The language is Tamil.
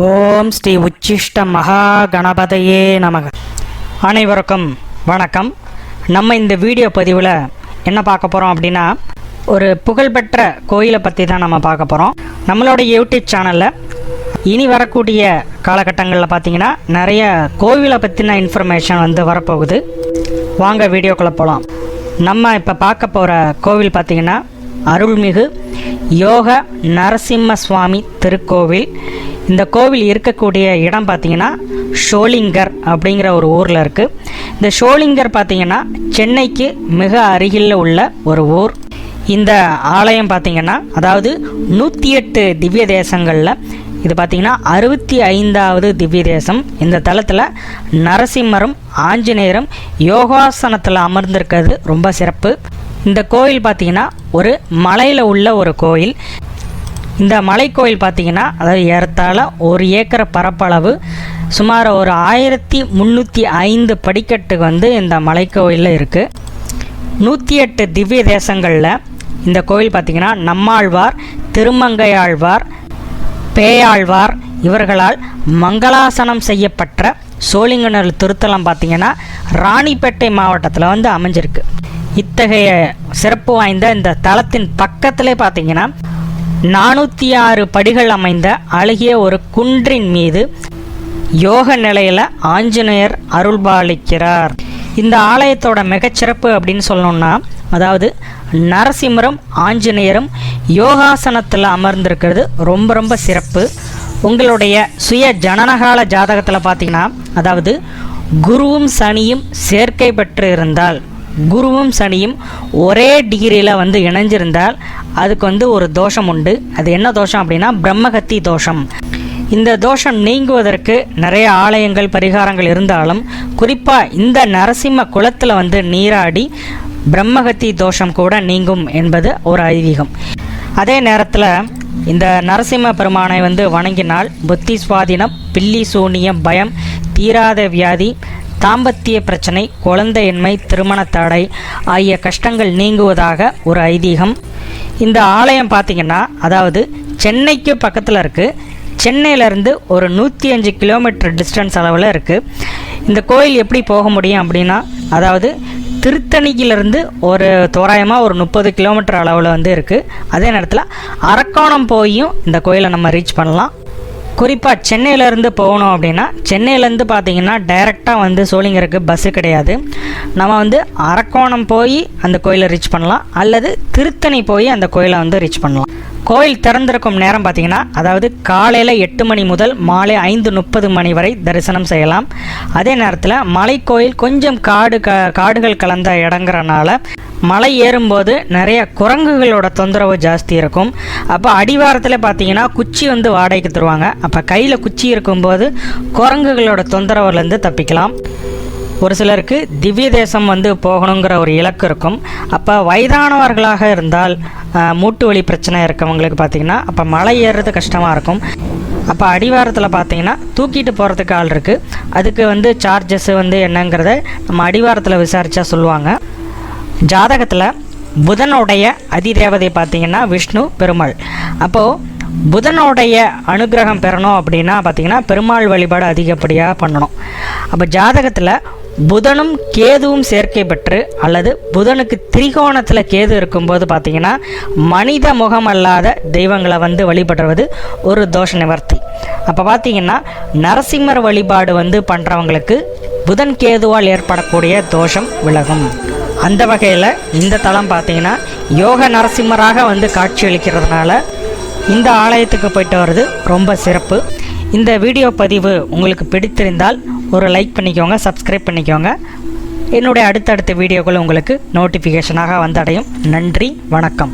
ஓம் ஸ்ரீ உச்சிஷ்ட மகா கணபதையே நமக. அனைவருக்கும் வணக்கம். நம்ம இந்த வீடியோ பதிவில் என்ன பார்க்க போகிறோம் அப்படின்னா ஒரு புகழ்பெற்ற கோயிலை பற்றி தான் நம்ம பார்க்க போகிறோம் நம்மளோட யூடியூப் சேனலில் இனி வரக்கூடிய காலகட்டங்களில் பார்த்தீங்கன்னா நிறைய கோவிலை பற்றின இன்ஃபர்மேஷன் வந்து வரப்போகுது. வாங்க வீடியோக்குள்ளே போகலாம் நம்ம இப்போ பார்க்க போகிற கோவில் பார்த்தீங்கன்னா அருள்மிகு யோக நரசிம்ம சுவாமி திருக்கோவில். இந்த கோவில் இருக்கக்கூடிய இடம் பார்த்தீங்கன்னா ஷோலிங்கர் அப்படிங்கிற ஒரு ஊரில் இருக்குது இந்த ஷோலிங்கர் பார்த்தீங்கன்னா சென்னைக்கு மிக அருகில் உள்ள ஒரு ஊர். இந்த ஆலயம் பார்த்தீங்கன்னா அதாவது நூற்றி எட்டு திவ்ய தேசங்களில் இது பார்த்திங்கன்னா அறுபத்தி ஐந்தாவது திவ்ய தேசம். இந்த தலத்தில் நரசிம்மரும் ஆஞ்சநேயரும் யோகாசனத்தில் அமர்ந்திருக்கிறது. ரொம்ப சிறப்பு. இந்த கோயில் பார்த்தீங்கன்னா ஒரு மலையில் உள்ள ஒரு கோயில் இந்த மலைக்கோயில் பார்த்தீங்கன்னா அதாவது ஏறத்தாழ ஒரு ஏக்கர் பரப்பளவு சுமார் ஒரு ஆயிரத்தி முந்நூற்றி ஐந்து படிக்கட்டு வந்து இந்த மலைக்கோயிலில் இருக்குது நூற்றி எட்டு திவ்ய தேசங்களில் இந்த கோயில் பார்த்திங்கன்னா நம்மாழ்வார் திருமங்கையாழ்வார் பேயாழ்வார் இவர்களால் மங்களாசனம் செய்யப்பட்ட சோழிங்கநல்லூர் திருத்தலம் பார்த்திங்கன்னா ராணிப்பேட்டை மாவட்டத்தில் வந்து அமைஞ்சிருக்கு. இத்தகைய சிறப்பு வாய்ந்த இந்த தலத்தின் பக்கத்திலே பார்த்தீங்கன்னா நானூற்றி ஆறு படிகள் அமைந்த அழகிய ஒரு குன்றின் மீது யோக நிலையில் ஆஞ்சநேயர் அருள்பாலிக்கிறார். இந்த ஆலயத்தோட மிகச்சிறப்பு அப்படின்னு சொல்லணும்னா அதாவது நரசிம்மரும் ஆஞ்சநேயரும் யோகாசனத்தில் அமர்ந்திருக்கிறது ரொம்ப ரொம்ப சிறப்பு. உங்களுடைய சுய ஜனனகால ஜாதகத்தில் பார்த்தீங்கன்னா அதாவது குருவும் சனியும் சேர்க்கை பெற்று இருந்தால் குருவும் சனியும் ஒரே டிகிரியில் வந்து இணைஞ்சிருந்தால் அதுக்கு வந்து ஒரு தோஷம் உண்டு. அது என்ன தோஷம் அப்படின்னா பிரம்மகத்தி தோஷம். இந்த தோஷம் நீங்குவதற்கு நிறைய ஆலயங்கள் பரிகாரங்கள் இருந்தாலும் குறிப்பாக இந்த நரசிம்ம குளத்தில் வந்து நீராடி பிரம்மகத்தி தோஷம் கூட நீங்கும் என்பது ஒரு ஐதீகம். அதே நேரத்தில் இந்த நரசிம்ம பெருமானை வந்து வணங்கினால் புத்தி சுவாதீனம் பில்லி சூனியம் பயம் தீராத வியாதி தாம்பத்திய பிரச்சனை குழந்தையின்மை திருமண தடை ஆகிய கஷ்டங்கள் நீங்குவதாக ஒரு ஐதீகம். இந்த ஆலயம் பார்த்திங்கன்னா அதாவது சென்னைக்கு பக்கத்தில் இருக்குது சென்னையிலேருந்து ஒரு நூற்றி அஞ்சு கிலோமீட்டர் டிஸ்டன்ஸ் அளவில் இருக்குது இந்த கோயில் எப்படி போக முடியும் அப்படின்னா அதாவது திருத்தணியிலிருந்து ஒரு தோராயமாக ஒரு முப்பது கிலோமீட்டர் அளவில் வந்து இருக்குது அதே நேரத்தில் அரக்கோணம் போயும் இந்த கோயிலை நம்ம ரீச் பண்ணலாம். குறிப்பாக சென்னையிலேருந்து போகணும் அப்படின்னா சென்னையிலேருந்து பார்த்தீங்கன்னா டைரெக்டாக வந்து சோளிங்கருக்கு பஸ்ஸு கிடையாது. நம்ம வந்து அரக்கோணம் போய் அந்த கோயிலை ரீச் பண்ணலாம். அல்லது திருத்தணி போய் அந்த கோயிலை வந்து ரீச் பண்ணலாம். கோயில் திறந்திருக்கும் நேரம் பார்த்தீங்கன்னா அதாவது காலையில் எட்டு மணி முதல் மாலை ஐந்து முப்பது மணி வரை தரிசனம் செய்யலாம். அதே நேரத்தில் மலைக்கோயில் கொஞ்சம் காடு க காடுகள் கலந்த இடங்கிறனால மலை ஏறும்போது நிறைய குரங்குகளோட தொந்தரவு ஜாஸ்தி இருக்கும். அப்போ அடிவாரத்தில் பார்த்தீங்கன்னா குச்சி வந்து வாடகைக்கு தருவாங்க. அப்போ கையில் குச்சி இருக்கும்போது குரங்குகளோட தொந்தரவுலேருந்து தப்பிக்கலாம். ஒரு சிலருக்கு திவ்ய தேசம் வந்து போகணுங்கிற ஒரு இலக்கு இருக்கும். அப்போ வயதானவர்களாக இருந்தால் மூட்டு வலி பிரச்சனை இருக்கவங்களுக்கு பார்த்தீங்கன்னா அப்போ மலை ஏறுறது கஷ்டமாக இருக்கும். அப்போ அடிவாரத்தில் பார்த்தீங்கன்னா தூக்கிட்டு போகிறதுக்கு ஆள் இருக்குது அதுக்கு வந்து சார்ஜஸ் வந்து என்னங்கிறத நம்ம அடிவாரத்தில் விசாரித்தா சொல்லுவாங்க. ஜாதகத்தில் புதனுடைய அதிதேவதை பார்த்தீங்கன்னா விஷ்ணு பெருமாள். அப்போது புதனுடைய அனுகிரகம் பெறணும் அப்படின்னா பார்த்தீங்கன்னா பெருமாள் வழிபாடு அதிகப்படியாக பண்ணணும். அப்போ ஜாதகத்தில் புதனும் கேதுவும் சேர்க்கை பெற்று அல்லது புதனுக்கு திரிகோணத்தில் கேது இருக்கும்போது பார்த்தீங்கன்னா மனித முகம் அல்லாத தெய்வங்களை வந்து வழிபடுறது ஒரு தோஷ நிவர்த்தி. அப்போ பார்த்தீங்கன்னா நரசிம்மர் வழிபாடு வந்து பண்ணுறவங்களுக்கு புதன் கேதுவால் ஏற்படக்கூடிய தோஷம் விலகும். அந்த வகையில் இந்த தலம் பார்த்தீங்கன்னா யோக நரசிம்மராக வந்து காட்சியளிக்கிறதுனால இந்த ஆலயத்துக்கு போயிட்டு வர்றது ரொம்ப சிறப்பு. இந்த வீடியோ பதிவு உங்களுக்கு பிடித்திருந்தால் ஒரு லைக் பண்ணிக்கோங்க சப்ஸ்கிரைப் பண்ணிக்கோங்க. என்னுடைய அடுத்தடுத்த வீடியோக்கள் உங்களுக்கு நோட்டிஃபிகேஷனாக வந்தடையும். நன்றி வணக்கம்.